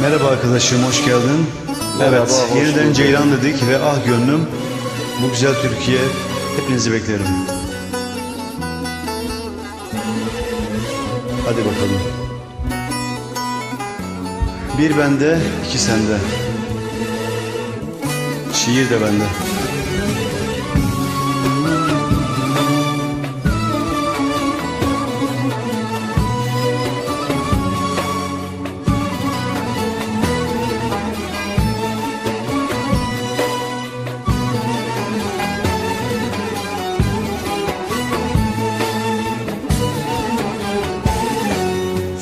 Merhaba arkadaşım, hoş geldin. Merhaba, evet, hoş yeniden bulduk. Ceylan dedik ve ah gönlüm bu güzel Türkiye. Hepinizi beklerim. Hadi bakalım. Bir bende, iki sende. Şiir de bende.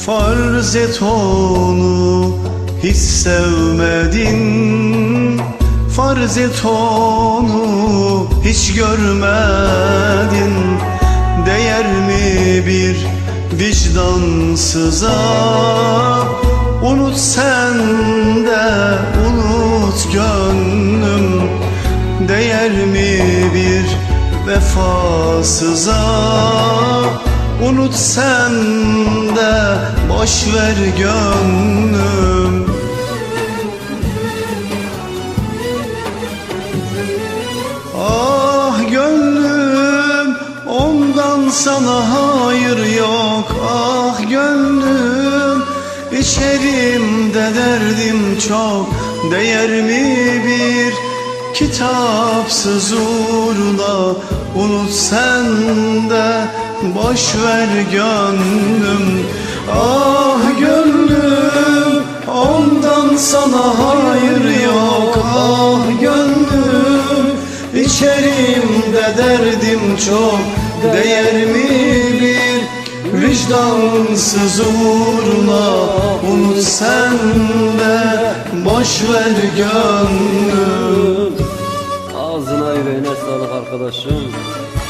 Farz et onu hiç sevmedin. Farz et onu hiç görmedin. Değer mi bir vicdansıza? Unut sen de unut gönlüm. Değer mi bir vefasıza Unut sen de boş ver gönlüm. Ah gönlüm ondan sana hayır yok. Ah gönlüm içerimde derdim çok. Değer mi bir kitapsız uğruna? Unut sen de boş ver gönlüm Ah gönlüm ondan sana hayır yok. Ah gönlüm içerimde derdim çok. Değer mi bir vicdansız uğruna? Unut sen de boş ver gönlüm. Ağzına yüreğine sağlık arkadaşım.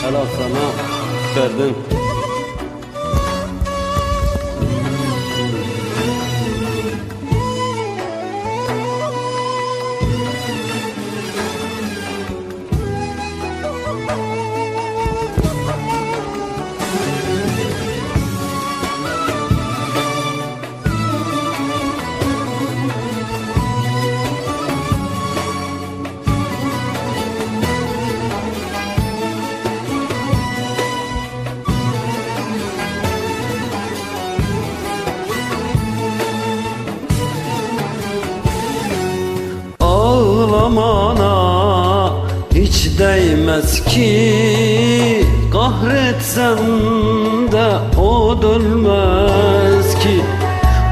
Helal sana verdin. Ağlamana hiç değmez ki. Kahretsen de o dönmez ki.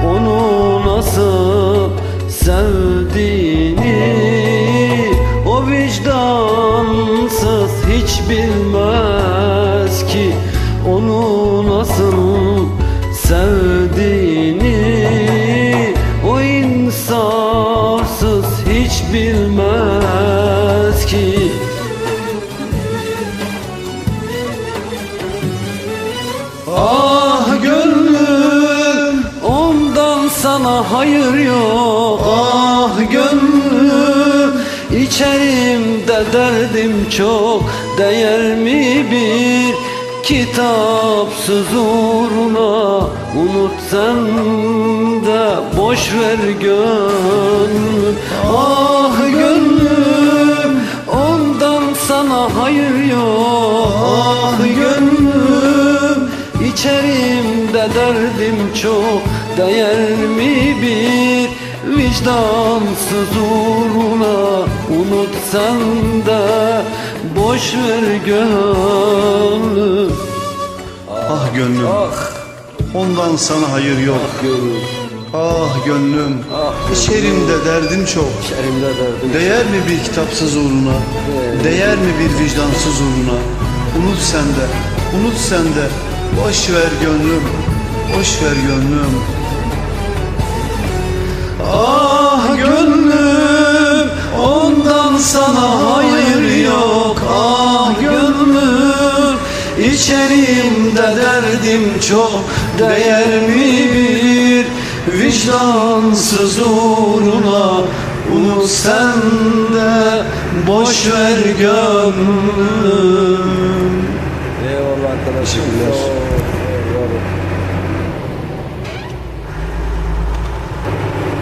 Onu nasıl sevdiğini O vicdansız hiç bilmez ki. Onu nasıl sevdiğini O insafsız hiç bilmez ki. Ah gönlüm Ondan sana hayır yok. Ah gönlüm İçerimde derdim çok. Değer mi bir kitapsız uğruna Unut sen de boş ver gönlüm Ah gönlüm Ondan sana hayır yok. Ah gönlüm İçerimde derdim çok. Değer mi bir vicdansız uğruna Unut sen de boş ver gönlüm Ah gönlüm. Ah. Ondan sana hayır yok. Gönlüm. Ah gönlüm. Ah içerimde derdin çok. İçerimde derdim Değer mi bir kitapsız uğruna? Değer mi bir vicdansız uğruna? Unut sen de unut sen de. Boş ver gönlüm Boş ver gönlüm. Ah İçerimde derdim çok Değer mi bir vicdansız uğruna Unut sen de boş ver gönlüm Eyvallah ol.